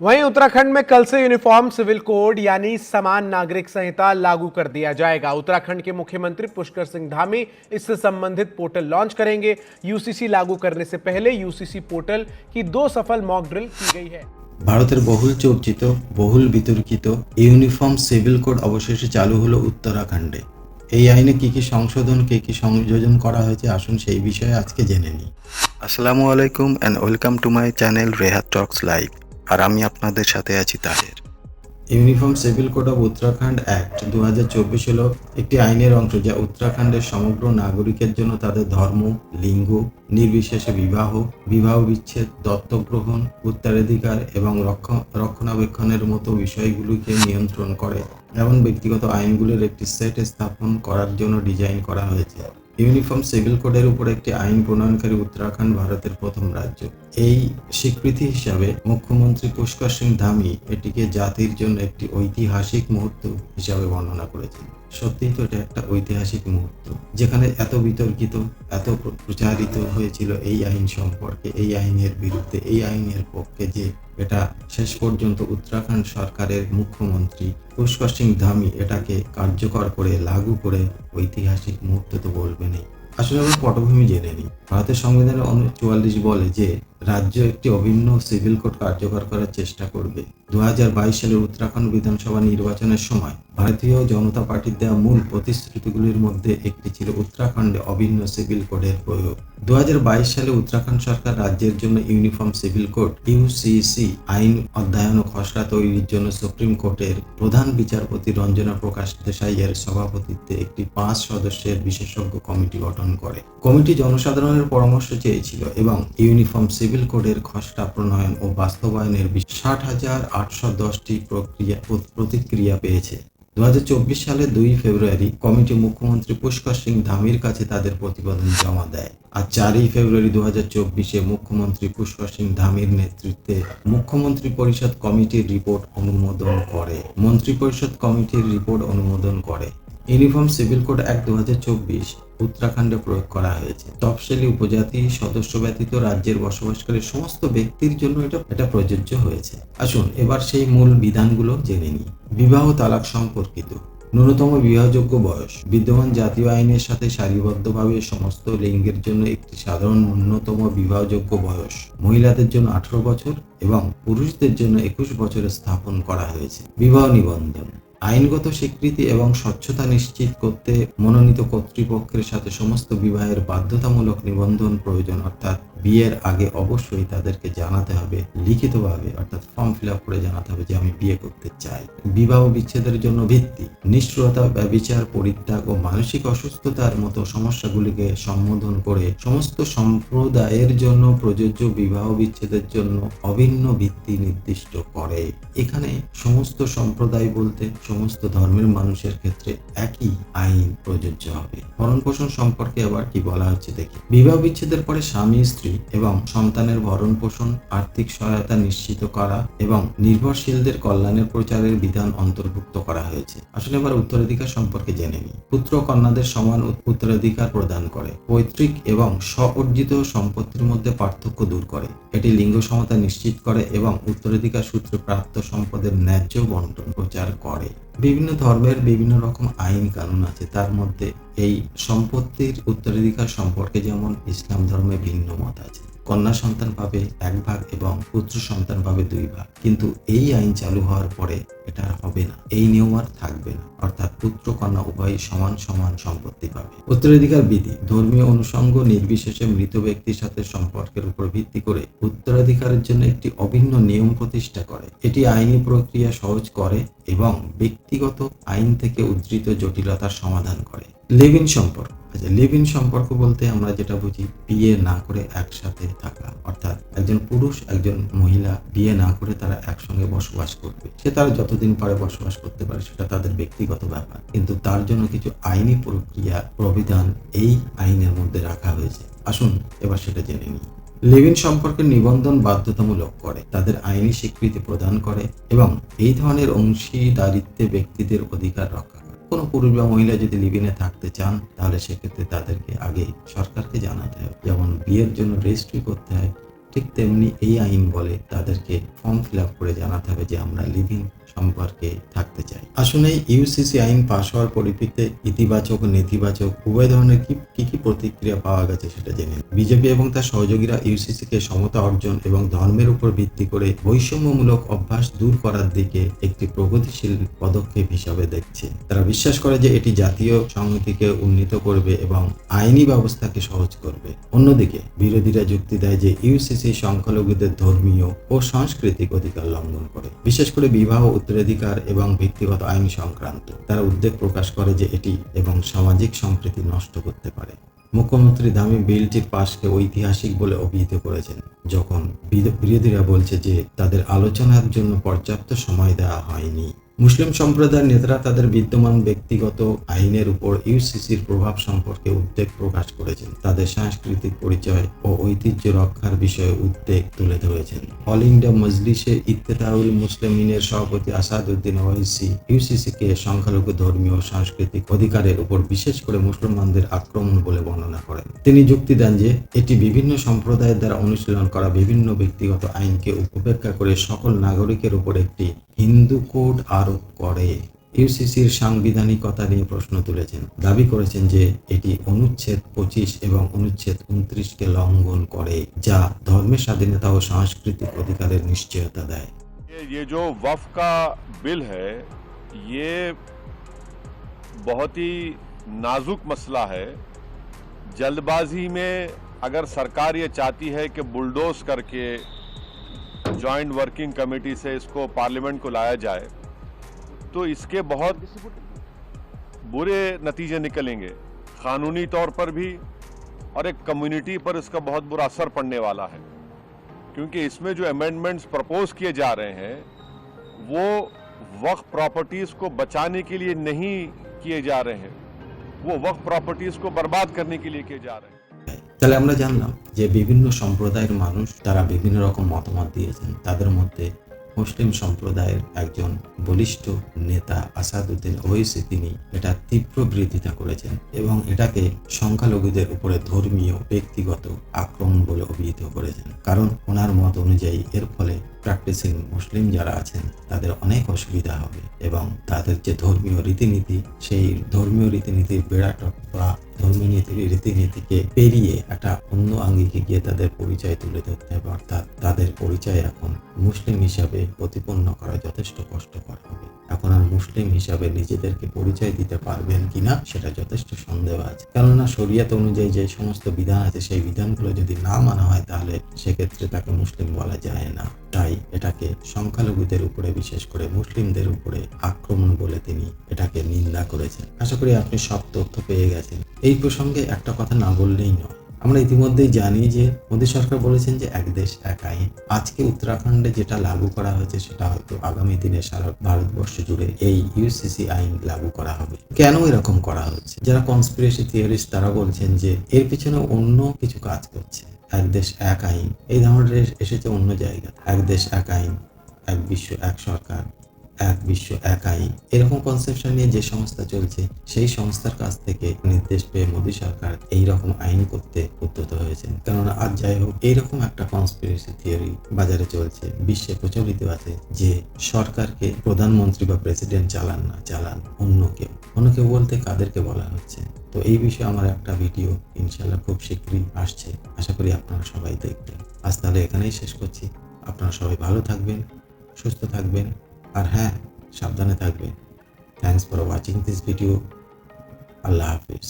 वहीं उत्तराखंड में कल से यूनिफॉर्म सिविल कोड यानी समान नागरिक संहिता लागू कर दिया जाएगा उत्तराखंड के मुख्यमंत्री पुष्कर सिंह धामी इससे संबंधित पोर्टल लॉन्च करेंगे यूसीसी लागू करने से पहले यूसीसी पोर्टल की दो सफल मॉक ड्रिल की गई है ভারতের বহুল চর্চিত বহুল বিতর্কিত ইউনিফর্ম সিভিল কোড অবশেষে চালু হলো উত্তরাখণ্ডে এই আইনে কি কি সংশোধন কে কি সংযোজন করা হয়েছে আসুন সেই বিষয়ে আজকে জেনে নিই আসসালামু আলাইকুম and welcome to my channel Rehat talks live আর আমি আপনাদের সাথে আছি Taher uniform civil code of Uttarakhand act দু হল একটি আইনের অংশ যা উত্তরাখণ্ডের সমগ্র নাগরিকের জন্য তাদের ধর্ম, লিঙ্গ, নির্বিশেষে বিবাহ বিবাহ বিচ্ছেদ দত্তক গ্রহণ উত্তরাধিকার এবং রক্ষ- রক্ষণাবেক্ষণের মতো বিষয়গুলিকে নিয়ন্ত্রণ করে। এমন ব্যক্তিগত আইনগুলির একটি সেট স্থাপন করার জন্য ডিজাইন করা হয়েছে। ইউনিফর্ম সিভিল কোডের উপর একটি আইন প্রণয়নকারী উত্তরাখণ্ড ভারতের প্রথম রাজ্য। এই স্বীকৃতি হিসাবে মুখ্যমন্ত্রী পুষ্কর সিং ধামি এটিকে জাতির জন্য একটি ঐতিহাসিক মুহূর্ত হিসাবে বর্ণনা করেছেন। সত্যিই তো এটা একটা ঐতিহাসিক মুহূর্ত, যেখানে এত বিতর্কিত, এত প্রচারিত হয়েছিল এই আইন সম্পর্কে, এই আইনের বিরুদ্ধে, এই আইনের পক্ষে যে এটা শেষ পর্যন্ত উত্তরাখণ্ড সরকারের মুখ্যমন্ত্রী পুষ্কর সিং ধামি এটাকে কার্যকর করে, লাগু করে ঐতিহাসিক মুহূর্ত তো বলবেনই। আসলে আমরা পটভূমি জেনে নিই। ভারতের সংবিধানের চুয়াল্লিশ বলে যে রাজ্য একটি অভিন্ন সিভিল কোড কার্যকর করার চেষ্টা করবে। দু সালের উত্তরাখণ্ড বিধানসভা নির্বাচনের সময় ভারতীয় জনতা পার্টির দেওয়া মূল প্রতিশ্রুতিগুলির মধ্যে একটি ছিল উত্তরাখণ্ডে অভিন্ন সিভিল কোডের প্রয়োগ। দু সালে উত্তরাখণ্ড সরকার রাজ্যের জন্য ইউনিফর্ম সিভিল কোড ইউসিসি আইন অধ্যয়ন ও খসড়া তৈরির জন্য সুপ্রিম কোর্টের প্রধান বিচারপতি রঞ্জনা প্রকাশ দেশাইয়ের সভাপতিত্বে একটি পাঁচ সদস্যের বিশেষজ্ঞ কমিটি গঠন করে। কমিটি জনসাধারণের পরামর্শ চেয়েছিল এবং ইউনিফর্ম সিভিল কোডের খসড়া প্রণয়ন ও বাস্তবায়নের ষাট হাজার আটশো দশটি প্রক্রিয়া প্রতিক্রিয়া পেয়েছে। দু সালের দুই ফেব্রুয়ারি কমিটি মুখ্যমন্ত্রী পুষ্কর সিং ধামির কাছে তাদের প্রতিবেদন জমা দেয়। আর চারই ফেব্রুয়ারি দু হাজার চব্বিশে মুখ্যমন্ত্রী পুষ্কর সিং ধামির নেতৃত্বে মুখ্যমন্ত্রী পরিষদ কমিটির রিপোর্ট অনুমোদন করে। মন্ত্রী পরিষদ কমিটির রিপোর্ট অনুমোদন করে। ইউনিফর্ম সিভিল কোড অ্যাক্ট দু উত্তরাখণ্ডে প্রয়োগ করা হয়েছে। তফসিলি উপজাতি, সদস্য ব্যতীত রাজ্যের বসবাসকারী সমস্ত ব্যক্তির জন্য এটা এটা প্রযোজ্য হয়েছে। আসুন, এবার সেই মূল বিধানগুলো জেনে নিই। বিবাহ তালাক সম্পর্কিত। ন্যূনতম বিবাহযোগ্য বয়স। বিদ্যমান জাতীয় আইনের সাথে সারিবদ্ধভাবে সমস্ত লিঙ্গের জন্য একটি সাধারণ ন্যূনতম বিবাহযোগ্য বয়স। মহিলাদের জন্য আঠারো বছর এবং পুরুষদের জন্য একুশ বছরে স্থাপন করা হয়েছে। বিবাহ নিবন্ধন। আইনগত স্বীকৃতি এবং স্বচ্ছতা নিশ্চিত করতে মনোনীত কর্তৃপক্ষের সাথে সমস্ত বিবাহের বাধ্যতামূলক নিবন্ধন প্রয়োজন, অর্থাৎ বিয়ের আগে অবশ্যই তাদেরকে জানাতে হবে, লিখিতভাবে, অর্থাৎ ফর্ম ফিল করে জানাতে হবে যে আমি বিয়ে করতে চাই। বিবাহ বিচ্ছেদের জন্য ভিত্তি, নিষ্ঠুরতা, ব্যবিচার, পরিত্যাগ ও মানসিক অসুস্থতার মতো সমস্যাগুলিকে সম্বোধন করে সমস্ত সম্প্রদায়ের জন্য প্রযোজ্য বিবাহ বিচ্ছেদের জন্য অভিন্ন ভিত্তি নির্দিষ্ট করে। এখানে সমস্ত সম্প্রদায় বলতে সমস্ত ধর্মের মানুষের ক্ষেত্রে একই আইন প্রযোজ্য হবে। ভরণ পোষণ সম্পর্কে আবার কি বলা হচ্ছে দেখি। বিবাহ বিচ্ছেদের পরে স্বামী, স্ত্রী এবং সন্তানের ভরণ পোষণ আর্থিক সহায়তা নিশ্চিত করা এবং নির্ভরশীলদের কল্যাণের প্রচারের বিধান অন্তর্ভুক্ত করা হয়েছে। আসলে এবার উত্তরাধিকার সম্পর্কে জেনে নিই। পুত্র কন্যাদের সমান উত- উত্তরাধিকার প্রদান করে, পৈতৃক এবং স্ব সম্পত্তির মধ্যে পার্থক্য দূর করে। এটি লিঙ্গ সমতা নিশ্চিত করে এবং উত্তরাধিকার সূত্রে প্রাপ্ত সম্পদের ন্যায্য বন্টন প্রচার করে। বিভিন্ন ধর্মের বিভিন্ন রকম আইন কানুন আছে, তার মধ্যে এই সম্পত্তির উত্তরাধিকার সম্পর্কে যেমন ইসলাম ধর্মে ভিন্ন মত আছে কন্যা সন্তান পাবে এক ভাগ এবং পুত্র সন্তান পাবে দুই ভাগ। কিন্তু এই আইন চালু হওয়ার পরে এটা হবে না। এই নিয়ম আর থাকবে না। অর্থাৎ পুত্র, কন্যা উভয়ই সমান সমান সম্পত্তি পাবে। উত্তরাধিকার বিধি, ধর্মীয় অনুষঙ্গ নির্বিশেষে মৃত ব্যক্তির সাথে সম্পর্কের উপর ভিত্তি করে উত্তরাধিকারের জন্য একটি অভিন্ন নিয়ম প্রতিষ্ঠা করে। এটি আইনি প্রক্রিয়া সহজ করে এবং ব্যক্তিগত আইন থেকে উদ্ধৃত জটিলতার সমাধান করে। লিভ ইন সম্পর্ক আচ্ছা লিভ ইন সম্পর্ক বলতে আমরা যেটা বুঝি, বিয়ে না করে একসাথে থাকা। অর্থাৎ একজন পুরুষ, একজন মহিলা বিয়ে না করে তারা একসঙ্গে বসবাস করবে। সে তারা যতদিন পারে বসবাস করতে পারে, সেটা তাদের ব্যক্তিগত ব্যাপার। কিন্তু তার জন্য কিছু আইনি প্রক্রিয়া, প্রবিধান এই আইনের মধ্যে রাখা হয়েছে। আসুন এবার সেটা জেনে নিই। লিভিন সম্পর্কে নিবন্ধন বাধ্যতামূলক করে, তাদের আইনি স্বীকৃতি প্রদান করে এবং এই ধরনের অংশীদারিত্বে ব্যক্তিদের অধিকার রক্ষা করে। কোনো পুরুষ বা মহিলা যদি লিভিনে থাকতে চান, তাহলে সেক্ষেত্রে তাদেরকে আগে সরকারকে জানাতে হবে যেমন বিয়ের জন্য রেজিস্ট্রি করতে হয়, ঠিক তেমনি এই আইন বলে তাদেরকে ফর্ম ফিল আপ করে জানাতে হবে যে আমরা লিভিং সম্পর্কে থাকতে চাই। আসলে ইউসিসি আইন পাশ হওয়ার পরিপ্রেক্ষিতে ইতিবাচক, নেতিবাচক, উভয় ধরনের কি কি কি প্রতিক্রিয়া পাওয়া গেছে সেটা জেনে বিজেপি এবং তার সহযোগীরা ইউসিসি কে সমতা অর্জন এবং ধর্মের উপর ভিত্তি করে বৈষম্যমূলক অভ্যাস দূর করার দিকে একটি প্রগতিশীল পদক্ষেপ হিসাবে দেখছে। তারা বিশ্বাস করে যে এটি জাতীয় সংহতিকে উন্নীত করবে এবং আইনি ব্যবস্থাকে সহজ করবে। অন্যদিকে, বিরোধীরা যুক্তি দেয় যে ইউসিসি সংখ্যালঘুদের ধর্মীয় ও সাংস্কৃতিক অধিকার লঙ্ঘন করে। বিশেষ করে বিবাহ উত্তরাধিকার এবং ব্যক্তিগত আইন সংক্রান্ত। তারা উদ্বেগ প্রকাশ করে যে এটি এবং সামাজিক সম্প্রীতি নষ্ট করতে পারে। মুখ্যমন্ত্রী দামি বিলটির পাশকে ঐতিহাসিক বলে অভিহিত করেছেন, যখন বিরোধীরা বলছে যে তাদের আলোচনার জন্য পর্যাপ্ত সময় দেওয়া হয়নি। মুসলিম সম্প্রদায়ের নেতারা তাদের বিদ্যমান ব্যক্তিগত আইনের উপর ইউসিসির প্রভাব সম্পর্কে উদ্বেগ প্রকাশ করেছেন। তাদের সাংস্কৃতিক পরিচয় ও ঐতিহ্য রক্ষার বিষয়ে উদ্বেগ তুলে ধরেছেন। অল ইন্ডিয়া মজলিসে ইত্তেতাউল মুসলিমিনের সভাপতি আসাদউদ্দিন ওয়াইসি ইউসিসিকে সংখ্যালঘু ধর্মীয় সাংস্কৃতিক অধিকারের উপর বিশেষ করে মুসলমানদের আক্রমণ বলে বর্ণনা করেন। তিনি যুক্তি দেন যে, এটি বিভিন্ন সম্প্রদায়ের দ্বারা অনুশীলন করা বিভিন্ন ব্যক্তিগত আইনকে উপেক্ষা করে সকল নাগরিকের উপর একটি হিন্দু কোড আরোপ করে ইউসিসির সাংবিধানিকতা নিয়ে প্রশ্ন তুলেছেন দাবি করেছেন যে এটি অনুচ্ছেদ পঁচিশ এবং অনুচ্ছেদ উনত্রিশকে লঙ্ঘন করে যা ধর্মের স্বাধীনতা ও সাংস্কৃতিক অধিকারের নিশ্চয়তা দেয় ये ये जो वफ का बिल है ये बहुत ही नाजुक मसला है जल्दबाजी में अगर सरकार ये चाहती है कि बुलडोज करके जॉइंट वर्किंग कमेटी से इसको पार्लियामेंट को लाया जाए तो इसके बहुत बुरे नतीजे निकलेंगे। कानूनी तौर पर भी और एक कम्युनिटी पर इसका बहुत बुरा असर पड़ने वाला है। क्योंकि इसमें जो अमेंडमेंट्स प्रपोज किए जा रहे हैं, वो वक्त प्रॉपर्टीज़ को बचाने के लिए नहीं किए जा रहे हैं। वो वक्त प्रॉपर्टीज़ को बर्बाद करने के लिए किए जा रहे हैं। তাহলে আমরা জানলাম যে বিভিন্ন সম্প্রদায়ের মানুষ তারা বিভিন্ন রকম মতামত দিয়েছেন। তাদের মধ্যে মুসলিম সম্প্রদায়ের একজন বলিষ্ঠ নেতা আসাদুদ্দিন ওয়েসি তিনি এটা তীব্র বিরোধিতা করেছেন এবং এটাকে সংখ্যালঘুদের উপরে ধর্মীয়, ব্যক্তিগত আক্রমণ বলে অভিহিত করেছেন। কারণ ওনার মত অনুযায়ী এর ফলে প্র্যাকটিসিং মুসলিম যারা আছেন, তাদের অনেক অসুবিধা হবে এবং তাদের যে ধর্মীয় রীতিনীতি, সেই ধর্মীয় রীতিনীতির বেড়াট বা ধর্মীয় নীতি, রীতিনীতিকে পেরিয়ে একটা অন্য আঙ্গিকে গিয়ে তাদের পরিচয় তুলে ধরতে হবে, অর্থাৎ তাদের পরিচয় এখন মুসলিম হিসাবে প্রতিপন্ন করা যথেষ্ট কষ্টকর হবে। এখন আর মুসলিম হিসাবে নিজেদেরকে পরিচয় দিতে পারবেন কিনা সেটা যথেষ্ট সন্দেহ আছে। কেননা শরিয়াত অনুযায়ী যে সমস্ত বিধান আছে, সেই বিধানগুলো যদি না মানা হয়, তাহলে সেক্ষেত্রে তাকে মুসলিম বলা যায় না। তাই এটাকে সংখ্যালঘুদের উপরে, বিশেষ করে মুসলিমদের উপরে আক্রমণ বলে তিনি এটাকে নিন্দা করেছেন। আশা করি আপনি সব তথ্য পেয়ে গেছেন। এই প্রসঙ্গে একটা কথা না বললেই নয়। আমরা ইতিমধ্যেই জানি যে মোদী সরকার বলেছেন যে এক দেশ এক আইন। আজকে উত্তরাখণ্ডে যেটা লাগু করা হয়েছে সেটা হয়তো আগামী দিনে সারা ভারতবর্ষ জুড়ে এই ইউসিসি আইন লাগু করা হবে। কেন এরকম করা হচ্ছে? যারা কনস্পিরেসি থিওরিস্ট তারা বলছেন যে এর পিছনে অন্য কিছু কাজ করছে। এক দেশ, এক আইন। এই ধারণাটা এসেছে অন্য জায়গা এক দেশ, এক আইন, এক বিশ্ব, এক সরকার, এক বিশ্ব, এক আইন। এরকম কনসেপশন নিয়ে যে সংস্থা চলছে, সেই সংস্থার কাছ থেকে নির্দেশ পেয়ে মোদী সরকার এই রকম আইন করতে উদ্যত হয়েছেন। কেননা আজ যাই হোক, এইরকম একটা কনস্পিরেসি থিওরি বাজারে চলছে, বিশ্বে প্রচলিত আছে, যে সরকারকে প্রধানমন্ত্রী বা প্রেসিডেন্ট চালান না, চালান অন্য কেউ। অন্য কেউ বলতে কাদেরকে বলা হচ্ছে? তো এই বিষয়ে আমার একটা ভিডিও ইনশাল্লাহ খুব শীঘ্রই আসছে। আশা করি আপনারা সবাই দেখবেন। আজ তাহলে এখানেই শেষ করছি। আপনারা সবাই ভালো থাকবেন, সুস্থ থাকবেন, আর হ্যাঁ সাবধানে থাকবেন। Thanks for watching this video Allah Hafiz.